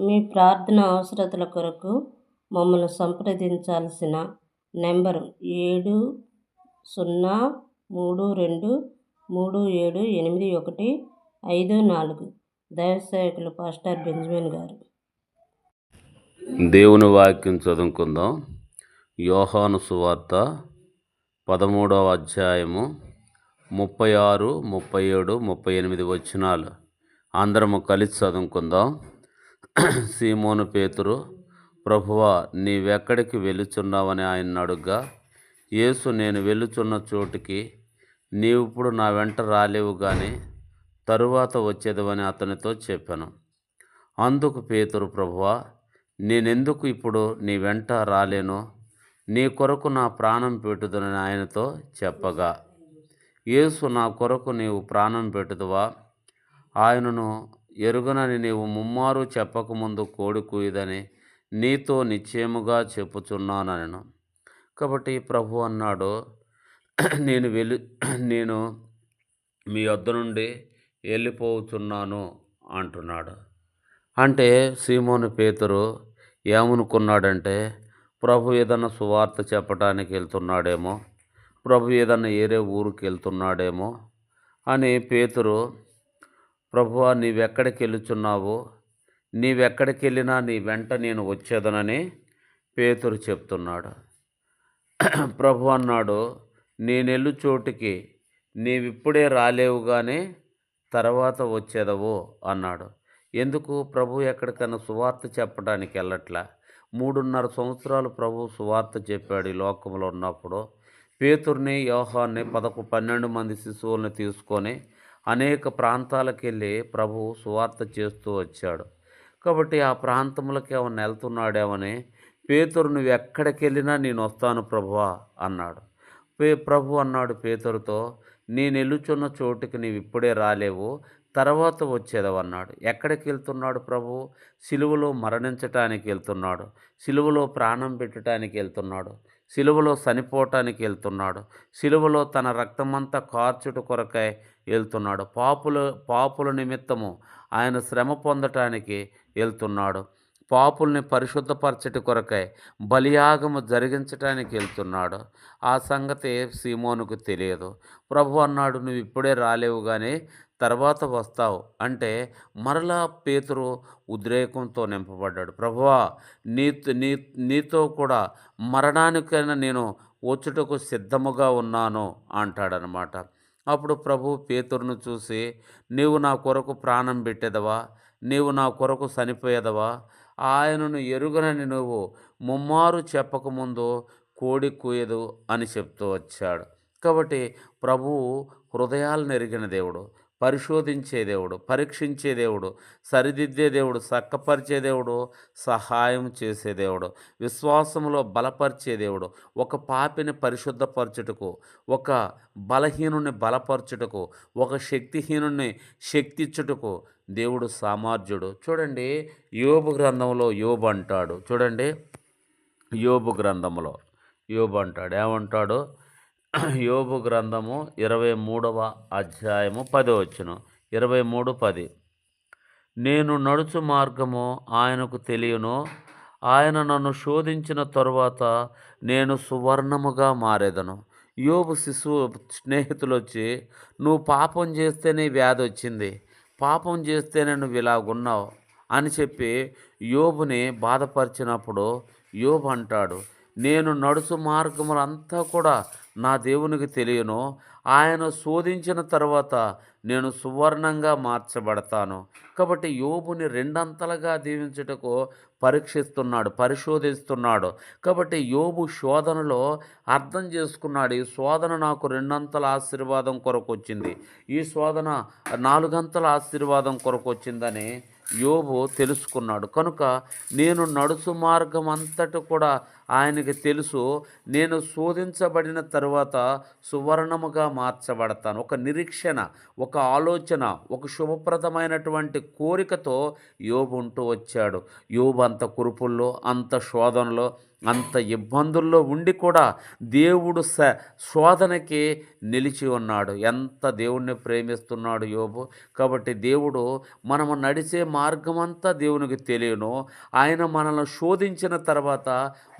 మీ ప్రార్థన అవసరతల కొరకు మమ్మల్ని సంప్రదించాల్సిన నెంబరు ఏడు సున్నా మూడు రెండు మూడు ఏడు ఎనిమిది ఒకటి ఐదు నాలుగు. దైవసేవకులు పాస్టర్ బెంజమిన్ గారు. దేవుని వాక్యం చదువుకుందాం. యోహాను సువార్త పదమూడవ అధ్యాయము ముప్పై ఆరు ముప్పై ఏడు ముప్పై ఎనిమిది వచ్చినాలు అందరము కలిసి చదువుకుందాం. సీమోను పేతురు ప్రభువా నీవెక్కడికి వెళ్ళుచున్నావని ఆయన అడుగ్గా యేసు నేను వెళ్ళుచున్న చోటుకి నీవిప్పుడు నా వెంట రాలేవు కానీ తరువాత వచ్చేదవని అతనితో చెప్పాను. అందుకు పేతురు ప్రభువా నేనెందుకు ఇప్పుడు నీ వెంట రాలేను నీ కొరకు నా ప్రాణం పెట్టుదనని ఆయనతో చెప్పగా. యేసు నా కొరకు నీవు ప్రాణం పెట్టుదువా ఆయనను ఎరుగనని నీవు ముమ్మారు చెప్పకముందు కోడి కూయదని నీతో నిశ్చయముగా చెప్పుచున్నానను కాబట్టి ప్రభు అన్నాడు నేను వెళ్ళి నేను మీ వద్ద నుండి వెళ్ళిపోతున్నాను అంటున్నాడు. అంటే సీమోను పేతురు ఏమనుకున్నాడంటే ప్రభు ఏదన్నా సువార్త చెప్పడానికి వెళ్తున్నాడేమో ప్రభు ఏదన్నా ఏరే ఊరికి వెళ్తున్నాడేమో అని పేతురు ప్రభువా నీవెక్కడికి వెళుచున్నావు నీవెక్కడికి వెళ్ళినా నీ వెంట నేను వచ్చేదనని పేతురు చెప్తున్నాడు. ప్రభు అన్నాడు నేనెళ్ళు చోటికి నీవిప్పుడే రాలేవు కానీ తర్వాత వచ్చేదవు అన్నాడు. ఎందుకు? ప్రభు ఎక్కడికైనా సువార్త చెప్పడానికి వెళ్ళట్లా మూడున్నర సంవత్సరాలు ప్రభు సువార్త చెప్పాడు ఈ లోకంలో ఉన్నప్పుడు. పేతుర్ని యోహాన్ని పదకొ పన్నెండు మంది శిశువుల్ని తీసుకొని అనేక ప్రాంతాలకు వెళ్ళి ప్రభు సువార్త చేస్తూ వచ్చాడు. కాబట్టి ఆ ప్రాంతంలోకి ఏమన్నా వెళ్తున్నాడేమని పేతురు నువ్వు ఎక్కడికి వెళ్ళినా నేను వస్తాను ప్రభువా అన్నాడు. పే ప్రభు అన్నాడు పేతురుతో నేను వెళ్ళుచున్న చోటుకి నీవు ఇప్పుడే రాలేవు తర్వాత వచ్చేదవన్నాడు ఎక్కడికి వెళ్తున్నాడు ప్రభు? సిలువలో మరణించటానికి వెళ్తున్నాడు సిలువలో ప్రాణం పెట్టడానికి వెళ్తున్నాడు సిలువలో చనిపోవటానికి వెళ్తున్నాడు సిలువలో తన రక్తమంతా కార్చుట కొరకై వెళ్తున్నాడు పాపుల పాపుల నిమిత్తము ఆయన శ్రమ పొందటానికి వెళ్తున్నాడు పాపుల్ని పరిశుద్ధపరచటి కొరకై బలియాగము జరిగించటానికి వెళ్తున్నాడు ఆ సంగతి సీమోనుకు తెలియదు. ప్రభు అన్నాడు నువ్వు ఇప్పుడే రాలేవు కానీ తర్వాత వస్తావు అంటే మరలా పేతురు ఉద్రేకంతో నింపబడ్డాడు. ప్రభువా నీ నీ నీతో కూడా మరణానికైనా నేను వచ్చుటకు సిద్ధముగా ఉన్నాను అంటాడనమాట అప్పుడు ప్రభు పేతురును చూసి నీవు నా కొరకు ప్రాణం పెట్టేదవా? నీవు నా కొరకు చనిపోయేదవా? ఆయనను ఎరుగనని నువ్వు ముమ్మారు చెప్పకముందు కోడి కూయదు అని చెప్తూ వచ్చాడు. కాబట్టి ప్రభువు హృదయాలను ఎరిగిన దేవుడు. పరిశోధించే దేవుడు పరీక్షించే దేవుడు సరిదిద్దే దేవుడు చక్కపరిచే దేవుడు సహాయం చేసే దేవుడు విశ్వాసంలో బలపరిచే దేవుడు ఒక పాపిని పరిశుద్ధపరచుటకు ఒక బలహీనుని బలపరచుటకు ఒక శక్తిహీనుని శక్తిచ్చుటకు దేవుడు సామర్థ్యుడు. చూడండి యోబు గ్రంథంలో యోబు అంటాడు. చూడండి యోబు గ్రంథంలో యోబు అంటాడు. ఏమంటాడు? యోబు గ్రంథము ఇరవై మూడవ అధ్యాయము పది వచ్చును ఇరవై మూడు పది. నేను నడుచు మార్గము ఆయనకు తెలియను. ఆయన నన్ను శోధించిన తరువాత నేను సువర్ణముగా మారేదను. యోబు శిశువు స్నేహితులు వచ్చి నువ్వు పాపం చేస్తేనే వ్యాధి వచ్చింది. పాపం చేస్తేనే నువ్వు ఇలాగున్నావు అని చెప్పి యోబుని బాధపరిచినప్పుడు యోబు అంటాడు నేను నడుచు మార్గములంతా కూడా నా దేవునికి తెలియను. ఆయన శోధించిన తర్వాత నేను సువర్ణంగా మార్చబడతాను. కాబట్టి యోబుని రెండంతలుగా దీవించుటకు పరీక్షిస్తున్నాడు పరిశోధిస్తున్నాడు. కాబట్టి యోబు శోధనలో అర్థం చేసుకున్నాడు ఈ శోధన నాకు రెండంతల ఆశీర్వాదం కొరకు వచ్చింది. ఈ శోధన నాలుగంతల ఆశీర్వాదం కొరకు వచ్చిందని యోబు తెలుసుకున్నాడు. కనుక నేను నడుసు మార్గం అంతటి కూడా ఆయనకి తెలుసు నేను శోధించబడిన తర్వాత సువర్ణముగా మార్చబడతాను. ఒక నిరీక్షణ ఒక ఆలోచన ఒక శుభప్రదమైనటువంటి కోరికతో యోబు ఉంటూ వచ్చాడు. యోబు అంత కురుపుల్లో అంత శోధనలో అంత ఇబ్బందుల్లో ఉండి కూడా దేవుడు స శోధనకి నిలిచి ఉన్నాడు. ఎంత దేవుణ్ణి ప్రేమిస్తున్నాడు యోబు. కాబట్టి దేవుడు మనము నడిచే మార్గమంతా దేవునికి తెలియను. ఆయన మనల్ని శోధించిన తర్వాత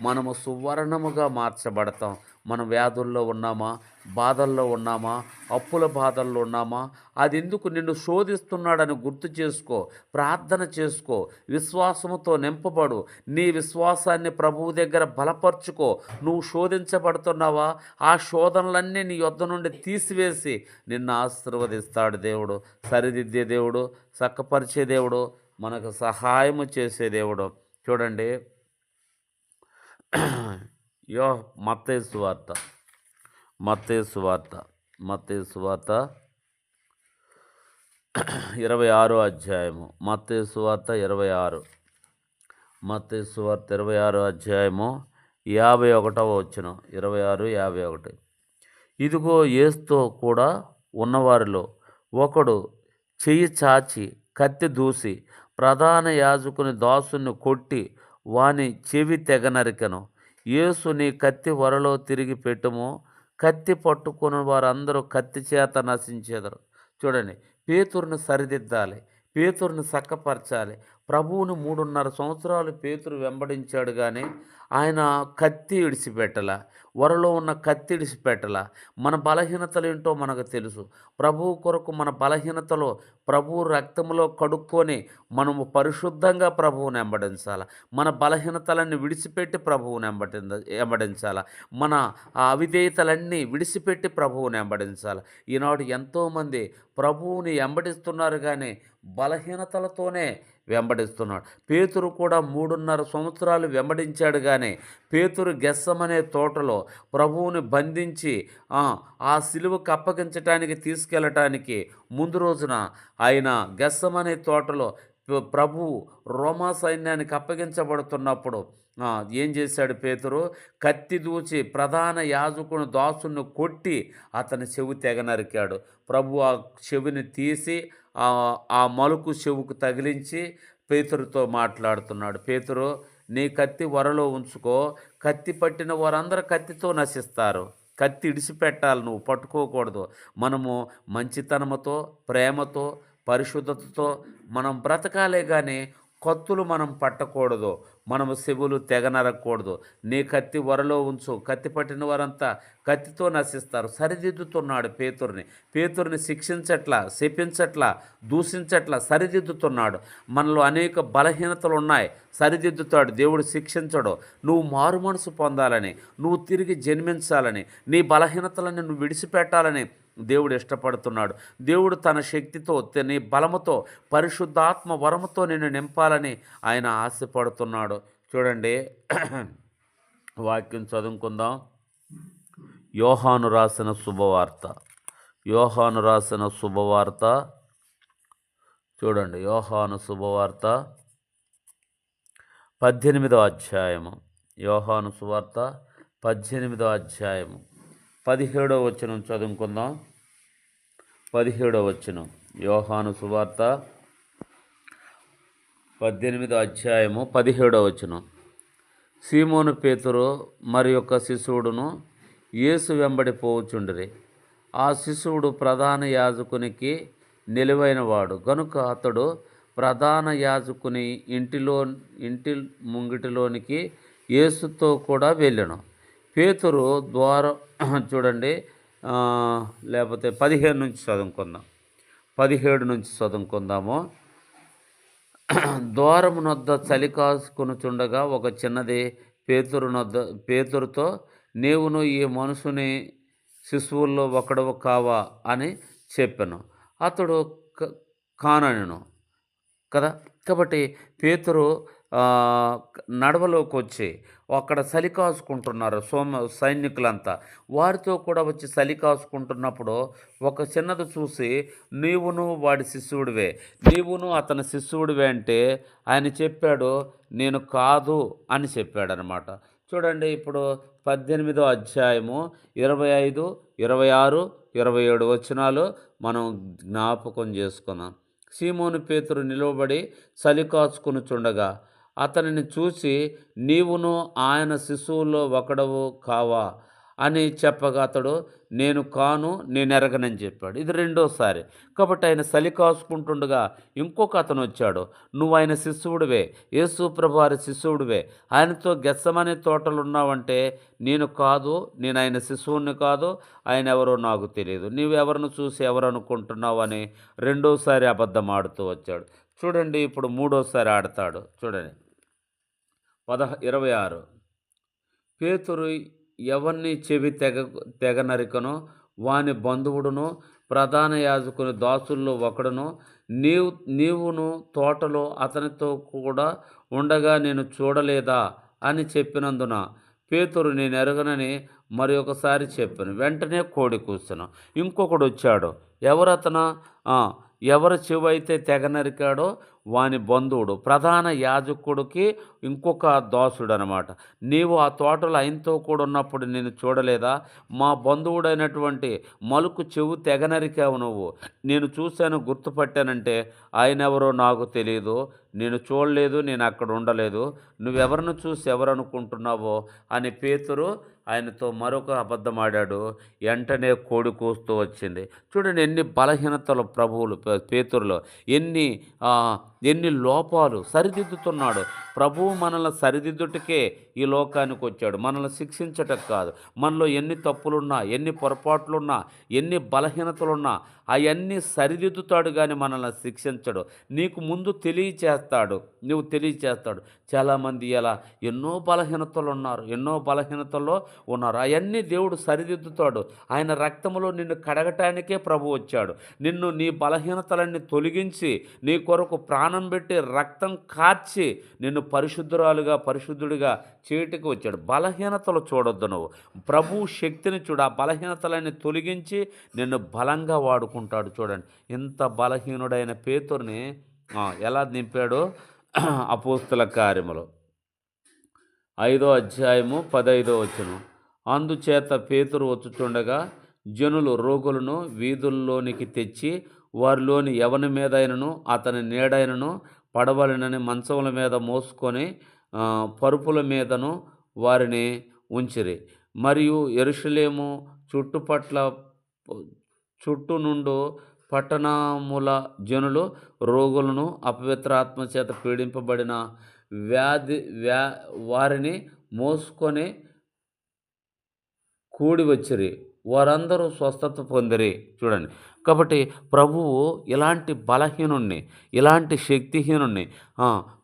మనం మనము సువర్ణముగా మార్చబడతాం. మనం వ్యాధుల్లో ఉన్నామా? బాధల్లో ఉన్నామా? అప్పుల బాధల్లో ఉన్నామా? అది ఎందుకు నిన్ను శోధిస్తున్నాడని గుర్తు చేసుకో ప్రార్థన చేసుకో విశ్వాసముతో నింపబడు. నీ విశ్వాసాన్ని ప్రభువు దగ్గర బలపరుచుకో. నువ్వు శోధించబడుతున్నావా? ఆ శోధనలన్నీ నీ యొద్ద నుండి తీసివేసి నిన్ను ఆశీర్వదిస్తాడు దేవుడు. సరిదిద్దే దేవుడు చక్కపరిచే దేవుడు మనకు సహాయము చేసే దేవుడు. చూడండి. యో మత్తే వార్త. మత్తేసు వార్త. మత్తేసు వార్త ఇరవై ఆరో అధ్యాయము. మత్తేసు వార్త ఇరవై ఆరు మత్తేసు వార్త ఇరవై ఆరో అధ్యాయము యాభై ఒకటవ వచ్చిన ఇరవై ఆరు యాభై ఒకటి ఇదిగో ఏస్తో కూడా ఉన్నవారిలో ఒకడు చెయ్యి చాచి కత్తి దూసి ప్రధాన యాజకుని దాసుని కొట్టి వాని చెవి తెగ నరికెను యేసు నీ కత్తి వరలో తిరిగి పెట్టుము. కత్తి పట్టుకుని వారందరూ కత్తి చేత నశించేదరు. చూడండి పేతురుని సరిదిద్దాలి పేతురుని చక్కపరచాలి. ప్రభువుని మూడున్నర సంవత్సరాలు పేతురు వెంబడించాడు కానీ ఆయన కత్తి ఇడిచిపెట్టల వరలో ఉన్న కత్తి ఇడిచిపెట్టల మన బలహీనతలు ఏంటో మనకు తెలుసు. ప్రభువు కొరకు మన బలహీనతలో ప్రభువు రక్తంలో కడుక్కొని మనము పరిశుద్ధంగా ప్రభువుని వెంబడించాలి. మన బలహీనతలన్నీ విడిచిపెట్టి ప్రభువుని వెంబడింద వెంబడించాలి. మన అవిధేయతలన్నీ విడిచిపెట్టి ప్రభువుని వెంబడించాలి. ఈనాడు ఎంతోమంది ప్రభువుని వెంబడిస్తున్నారు కానీ బలహీనతలతోనే వెంబడిస్తున్నాడు. పేతురు కూడా మూడున్నర సంవత్సరాలు వెంబడించాడు కానీ పేతురు గెస్సమనే తోటలో ప్రభువుని బంధించి ఆ, ఆ సిలువకు అప్పగించటానికి తీసుకెళ్ళటానికి ముందు రోజున ఆయన గెస్సమనే తోటలో ప్రభు రోమా సైన్యానికి అప్పగించబడుతున్నప్పుడు ఏం చేశాడు పేతురు? కత్తి దూచి ప్రధాన యాజకుని దాసును కొట్టి అతని చెవి తెగ నరికాడు. ప్రభు ఆ చెవిని తీసి ఆ మలుకు చెవుకు తగిలించి పేతురుతో మాట్లాడుతున్నాడు. పేతురు నీ కత్తి వరలో ఉంచుకో. కత్తి పట్టిన వారందరూ కత్తితో నశిస్తారు. కత్తి ఇడిసిపెట్టాలి నువ్వు. పట్టుకోకూడదు. మనము మంచితనముతో ప్రేమతో పరిశుద్ధతతో మనం బ్రతకాలే కానీ కత్తులు మనం పట్టకూడదు. మనము శివులు తెగ నరకూడదు. నీ కత్తి వరలో ఉంచు. కత్తి పట్టిన వారంతా కత్తితో నశిస్తారు. సరిదిద్దుతున్నాడు పేతుర్ని. పేతుర్ని శిక్షించట్లా శపించట్లా దూషించట్లా సరిదిద్దుతున్నాడు. మనలో అనేక బలహీనతలు ఉన్నాయి సరిదిద్దుతాడు. దేవుడు శిక్షించడు. నువ్వు మారు మనసు పొందాలని నువ్వు తిరిగి జన్మించాలని నీ బలహీనతలని నువ్వు విడిచిపెట్టాలని దేవుడు ఇష్టపడుతున్నాడు. దేవుడు తన శక్తితో త- నీ బలముతో పరిశుద్ధాత్మ వరముతో నిన్ను నింపాలని ఆయన ఆశపడుతున్నాడు. చూడండి వాక్యం చదువుకుందాం. యోహాను రాసిన శుభవార్త. యోహాను రాసిన శుభవార్త. చూడండి యోహాను శుభవార్త. పద్దెనిమిదో అధ్యాయము. యోహాను సువార్త పద్దెనిమిదో అధ్యాయము. పదిహేడో వచనం చదువుకుందాం. పదిహేడో వచనం. యోహాను సువార్త పద్దెనిమిదో అధ్యాయము పదిహేడో వచనం. సీమోను పేతురు మరి యొక్క శిశువుడును యేసు వెంబడి పోవుచుండిరి. ఆ శిశువుడు ప్రధాన యాజకునికి నిలువైనవాడు. గనుక అతడు ప్రధాన యాజకుని ఇంటిలో ఇంటి ముంగిటిలోనికి యేసుతో కూడా వెళ్ళాను. పేతురు ద్వారం చూడండి లేకపోతే పదిహేను నుంచి చదువుకుందాం. పదిహేడు నుంచి చదువుకుందాము. ద్వారమునొద్ద చలి కాసుకొనుచుండగా ఒక చిన్నది పేతురునొద్ద పేతురుతో నీవును ఈ మనుషుని శిశువుల్లో ఒకడవు కావా అని చెప్పాను. అతడు క- కానను కదా? కాబట్టి పేతురు నడవలోకి వచ్చి అక్కడ చలి కాసుకుంటున్నారు సోమ సైనికులంతా. వారితో కూడా వచ్చి చలి కాసుకుంటున్నప్పుడు ఒక చిన్నది చూసి నీవును వాడి శిష్యుడివే. నీవును అతని శిష్యుడివే అంటే ఆయన చెప్పాడు నేను కాదు అని చెప్పాడనమాట. చూడండి ఇప్పుడు పద్దెనిమిదో అధ్యాయము ఇరవై ఐదు ఇరవై ఆరు ఇరవై ఏడు వచనాలు మనం జ్ఞాపకం చేసుకున్నాం సీమోను పేతురు నిలువబడి చలి కాచుకొనుచుండగా అతనిని చూసి నీవును ఆయన శిశువుల్లో ఒకడవు కావా? అని చెప్పగా అతడు నేను కాను నేను ఎరగనని చెప్పాడు. ఇది రెండోసారి. కాబట్టి ఆయన చలి కాసుకుంటుండగా ఇంకొక అతను వచ్చాడు. నువ్వు ఆయన శిశువుడివే యేసు ప్రభువారి శిశువుడివే. ఆయనతో గెచ్చమనే తోటలు ఉన్నావంటే నేను కాదు నేను ఆయన శిశువుని కాదు ఆయన ఎవరో నాకు తెలియదు నీవు ఎవరిని చూసి ఎవరు అనుకుంటున్నావు? అని రెండోసారి అబద్ధం ఆడుతూ వచ్చాడు. చూడండి ఇప్పుడు మూడోసారి ఆడతాడు. చూడండి. పదహ ఇరవై ఆరు. పేతురు ఎవరిని చెవి తెగ తెగ నరికనో వాని బంధువుడును ప్రధాన యాజకుని దాసుల్లో ఒకడును నీవు నీవును తోటలో అతనితో కూడా ఉండగా నేను చూడలేదా అని చెప్పినందున పేతురు నేను ఎరగనని మరి ఒకసారి చెప్పాను. వెంటనే కోడి కూర్చున్నాను ఇంకొకడు వచ్చాడు. ఎవరతన? ఎవరి చెవి అయితే తెగ నరికాడో వాని బంధువుడు ప్రధాన యాజకుడికి ఇంకొక దాసుడు అనమాట నీవు ఆ తోటలో ఆయనతో కూడా ఉన్నప్పుడు నేను చూడలేదా? మా బంధువుడైనటువంటి మలుకు చెవు తెగనరికావు నువ్వు. నేను చూశాను గుర్తుపట్టానంటే ఆయన ఎవరో నాకు తెలియదు నేను చూడలేదు నేను అక్కడ ఉండలేదు. నువ్వెవరిని చూసి ఎవరు అనుకుంటున్నావో అని పేతురు ఆయనతో మరొక అబద్ధం ఆడాడు. వెంటనే కోడి కూస్తూ వచ్చింది. చూడండి ఎన్ని బలహీనతలు ప్రభువులు పేతురులో. ఎన్ని ఎన్ని లోపాలు సరిదిద్దుతున్నాడు. ప్రభువు మనల్ని సరిదిద్దుటకే ఈ లోకానికి వచ్చాడు. మనల్ని శిక్షించటం కాదు. మనలో ఎన్ని తప్పులున్నా ఎన్ని పొరపాట్లున్నా ఎన్ని బలహీనతలున్నా అవన్నీ సరిదిద్దుతాడు కానీ మనల్ని శిక్షించడు. నీకు ముందు తెలియచేస్తాడు. నువ్వు తెలియచేస్తాడు. చాలామంది ఎలా ఎన్నో బలహీనతలు ఉన్నారు ఎన్నో బలహీనతల్లో ఉన్నారు. అవన్నీ దేవుడు సరిదిద్దుతాడు. ఆయన రక్తంలో నిన్ను కడగటానికే ప్రభు వచ్చాడు. నిన్ను నీ బలహీనతలన్నీ తొలగించి నీ కొరకు ప్రాణ పెట్టి రక్తం కార్చి నిన్ను పరిశుద్ధురాలుగా పరిశుద్ధుడిగా చేయటికి వచ్చాడు. బలహీనతలు చూడొద్దు నువ్వు. ప్రభు శక్తిని చూడు. ఆ బలహీనతలన్నీ తొలగించి నిన్ను బలంగా వాడుకుంటాడు చూడండి. ఇంత బలహీనుడైన పేతుర్ని ఎలా నింపాడో అపోస్తుల కార్యములు. ఐదో అధ్యాయము పదైదో వచ్చును అందుచేత పేతురు వచ్చుచుండగా జనులు రోగులను వీధుల్లోనికి తెచ్చి వారిలోని ఎవని మీదైనను అతని నీడైనను పడవలనని మంచముల మీద మోసుకొని పరుపుల మీదను వారిని ఉంచిరి. మరియు ఎరుషలేము చుట్టుపట్ల చుట్టూ నుండు పట్టణముల జనులు రోగులను అపవిత్రాత్మ చేత పీడింపబడిన వ్యాధి వ్యా వారిని మోసుకొని కూడి వచ్చిరి. వారందరూ స్వస్థత పొందిరి. చూడండి. కాబట్టి ప్రభువు ఇలాంటి బలహీనుణ్ణి ఇలాంటి శక్తిహీనుణ్ణి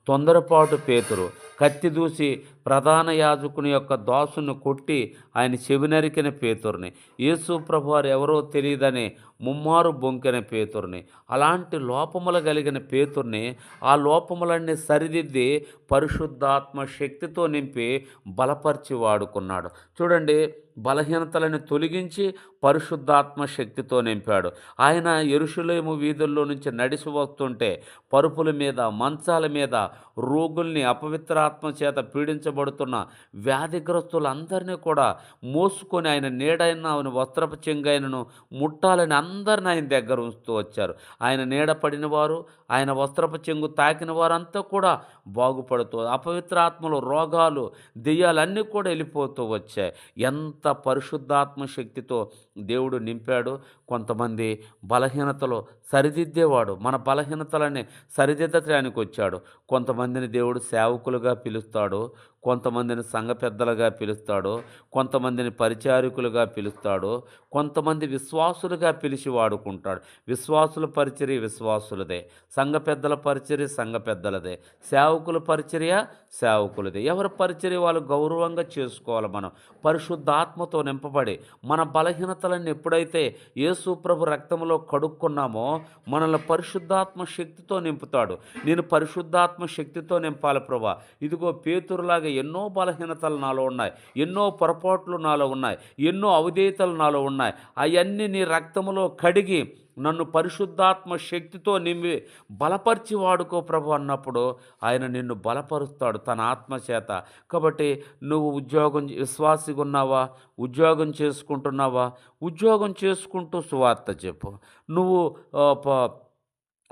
తొందరపాటు పేతురు కత్తి దూసి ప్రధాన యాజకుని యొక్క దాసుని కొట్టి ఆయన చెవినరికిన పేతుర్ని. యేసు ప్రభు వారు ఎవరో తెలియదని ముమ్మారు బొంకిన పేతుర్ని. అలాంటి లోపములు కలిగిన పేతుర్ని ఆ లోపములన్నీ సరిదిద్ది పరిశుద్ధాత్మ శక్తితో నింపి బలపరిచి వాడుకున్నాడు. చూడండి బలహీనతలను తొలగించి పరిశుద్ధాత్మ శక్తితో నింపాడు. ఆయన ఎరుషులేము వీధుల్లో నుంచి నడిచి వస్తుంటే పరుపుల మీద మంచాల మీద రోగుల్ని అపవిత్రాత్మ చేత పీడించబడుతున్న వ్యాధిగ్రస్తులందరినీ కూడా మోసుకొని ఆయన నీడైన ఆయన వస్త్రపు చెంగైనను ముట్టాలని అందరిని ఆయన దగ్గర ఉంచుతూ వచ్చారు. ఆయన నీడ పడిన వారు ఆయన వస్త్రపు చెంగు తాకిన వారంతా కూడా బాగుపడుతూ అపవిత్రాత్మలు రోగాలు దెయ్యాలన్నీ కూడా వెళ్ళిపోతూ వచ్చాయి. ఎంత పరిశుద్ధాత్మ శక్తితో దేవుడు నింపాడు. కొంతమంది బలహీనతలో సరిదిద్దేవాడు మన బలహీనతలని సరిదిద్దటానికి వచ్చాడు. కొంతమందిని దేవుడు సేవకులుగా పిలుస్తాడు. కొంతమందిని సంఘ పెద్దలుగా పిలుస్తాడు కొంతమందిని పరిచారికులుగా పిలుస్తాడు కొంతమంది విశ్వాసులుగా పిలిచి వాడుకుంటాడు. విశ్వాసుల పరిచర్య విశ్వాసులదే. సంఘ పెద్దల పరిచర్య సంఘ పెద్దలదే. సేవకుల పరిచర్య సేవకులదే. ఎవరి పరిచర్య వాళ్ళు గౌరవంగా చేసుకోవాలి మనం. పరిశుద్ధాత్మతో నింపబడి మన బలహీనతలన్నీ ఎప్పుడైతే యేసు ప్రభు రక్తంలో కడుక్కున్నామో మనల్ని పరిశుద్ధాత్మ శక్తితో నింపుతాడు. నేను పరిశుద్ధాత్మ శక్తితో నింపాలి ప్రభా. ఇదిగో పేతురులాగా ఎన్నో బలహీనతలు నాలో ఉన్నాయి. ఎన్నో పొరపాట్లు నాలో ఉన్నాయి. ఎన్నో అవిధేయతలు నాలో ఉన్నాయి. అవన్నీ నీ రక్తములో కడిగి నన్ను పరిశుద్ధాత్మ శక్తితో నిమ్మి బలపరిచి వాడుకో ప్రభు అన్నప్పుడు ఆయన నిన్ను బలపరుస్తాడు తన ఆత్మచేత కాబట్టి నువ్వు ఉద్యోగం విశ్వాసిగా ఉన్నావా? ఉద్యోగం చేసుకుంటున్నావా? ఉద్యోగం చేసుకుంటూ సువార్త చెప్పు. నువ్వు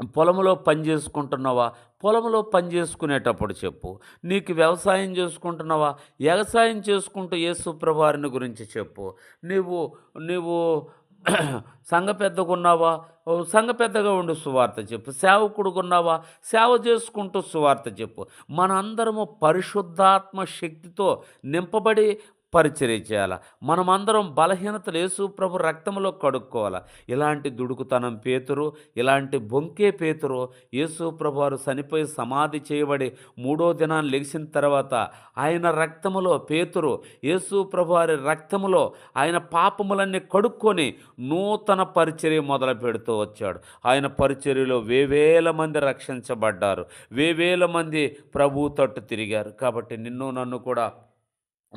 పొలంలో పని చేసుకుంటున్నావా? పొలంలో పని చేసుకునేటప్పుడు చెప్పు. నీకు వ్యవసాయం చేసుకుంటున్నావా? వ్యవసాయం చేసుకుంటూ యేసు గురించి చెప్పు. నీవు నీవు సంఘ పెద్దగా ఉన్నావా సంఘ పెద్దగా ఉండి సువార్త చెప్పు. సేవకుడుకున్నావా సేవ చేసుకుంటూ సువార్త చెప్పు. మనందరము పరిశుద్ధాత్మ శక్తితో నింపబడి పరిచర్య చేయాలి? మనమందరం బలహీనతలు యేసు ప్రభు రక్తంలో కడుక్కోవాలి? ఇలాంటి దుడుకుతనం పేతురు ఇలాంటి బొంకే పేతురు యేసు ప్రభు వారు చనిపోయి సమాధి చేయబడి మూడో దినాన్ని లెగిసిన తర్వాత ఆయన రక్తములో పేతురు యేసు ప్రభు వారి రక్తములో ఆయన పాపములన్నీ కడుక్కొని నూతన పరిచర్య మొదలు పెడుతూ వచ్చాడు. ఆయన పరిచర్యలో వేవేల మంది రక్షించబడ్డారు. వేవేల మంది ప్రభు తట్టు తిరిగారు. కాబట్టి నిన్ను నన్ను కూడా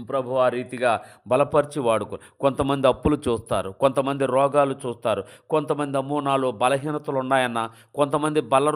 ప్రభు ఆ రీతిగా బలపరిచి వాడుకో కొంతమంది అప్పులు చూస్తారు కొంతమంది రోగాలు చూస్తారు కొంతమంది అమ్మో నాలో బలహీనతలు ఉన్నాయన్న కొంతమంది బల్ల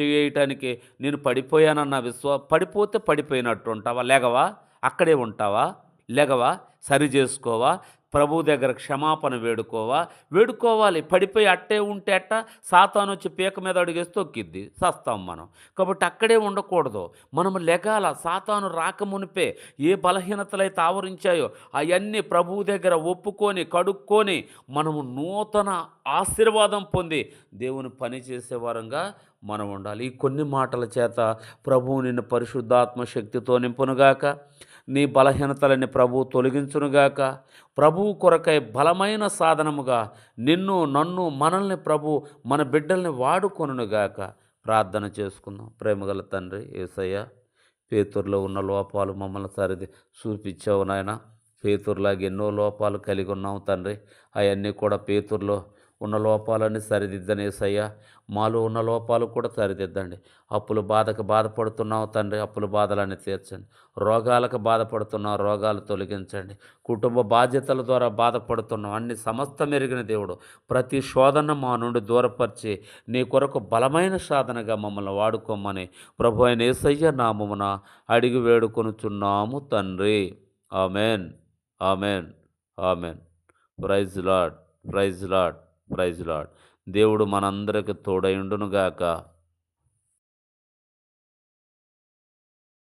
చేయటానికి నేను పడిపోయానన్న విశ్వ పడిపోతే పడిపోయినట్టు ఉంటావా? లేగవా? అక్కడే ఉంటావా? లేగవా? సరి చేసుకోవా? ప్రభు దగ్గర క్షమాపణ వేడుకోవా? వేడుకోవాలి. పడిపోయి అట్టే ఉంటే అట్ట? సాతాను వచ్చి పీక మీద అడిగేసి తొక్కిద్ది. సస్తాం మనం. కాబట్టి అక్కడే ఉండకూడదు. మనం లెగాల. సాతాను రాకమునిపే ఏ బలహీనతలైతే ఆవరించాయో అవన్నీ ప్రభువు దగ్గర ఒప్పుకొని కడుక్కొని మనము నూతన ఆశీర్వాదం పొంది దేవుని పని చేసే వారంగా మనం ఉండాలి. ఈ కొన్ని మాటల చేత ప్రభువు నిన్ను పరిశుద్ధాత్మ శక్తితో నింపునుగాక. నీ బలహీనతలని ప్రభువు తొలగించునుగాక. ప్రభువు కొరకై బలమైన సాధనముగా నిన్ను నన్ను మనల్ని ప్రభు మన బిడ్డల్ని వాడుకొనుగాక ప్రార్థన చేసుకుందాం. ప్రేమగల తండ్రి ఏసయ్య పేతుర్లో ఉన్న లోపాలు మమ్మల్ని సరిది చూపించావు నాయన. పేతుర్లాగా ఎన్నో లోపాలు కలిగి ఉన్నాం తండ్రి. అవన్నీ కూడా పేతుర్లో ఉన్న లోపాలన్నీ సరిదిద్దనేసయ్యా మాలో ఉన్న లోపాలు కూడా సరిదిద్దండి. అప్పుల బాధకు బాధపడుతున్నావు తండ్రి అప్పుల బాధలన్నీ తీర్చండి. రోగాలకు బాధపడుతున్నావు రోగాలు తొలగించండి. కుటుంబ బాధ్యతల ద్వారా బాధపడుతున్నాం అన్ని సమస్త మెరిగిన దేవుడు. ప్రతి శోధన మా నుండి దూరపరిచి నీ కొరకు బలమైన సాధనగా మమ్మల్ని వాడుకోమని ప్రభు అయిన ఏసయ్య నామమున అడిగి వేడుకొనుచున్నాము తండ్రి. Amen. Amen. Amen. Praise lord praise lord praise lord దేవుడు మనందరికి తోడైండునుగాక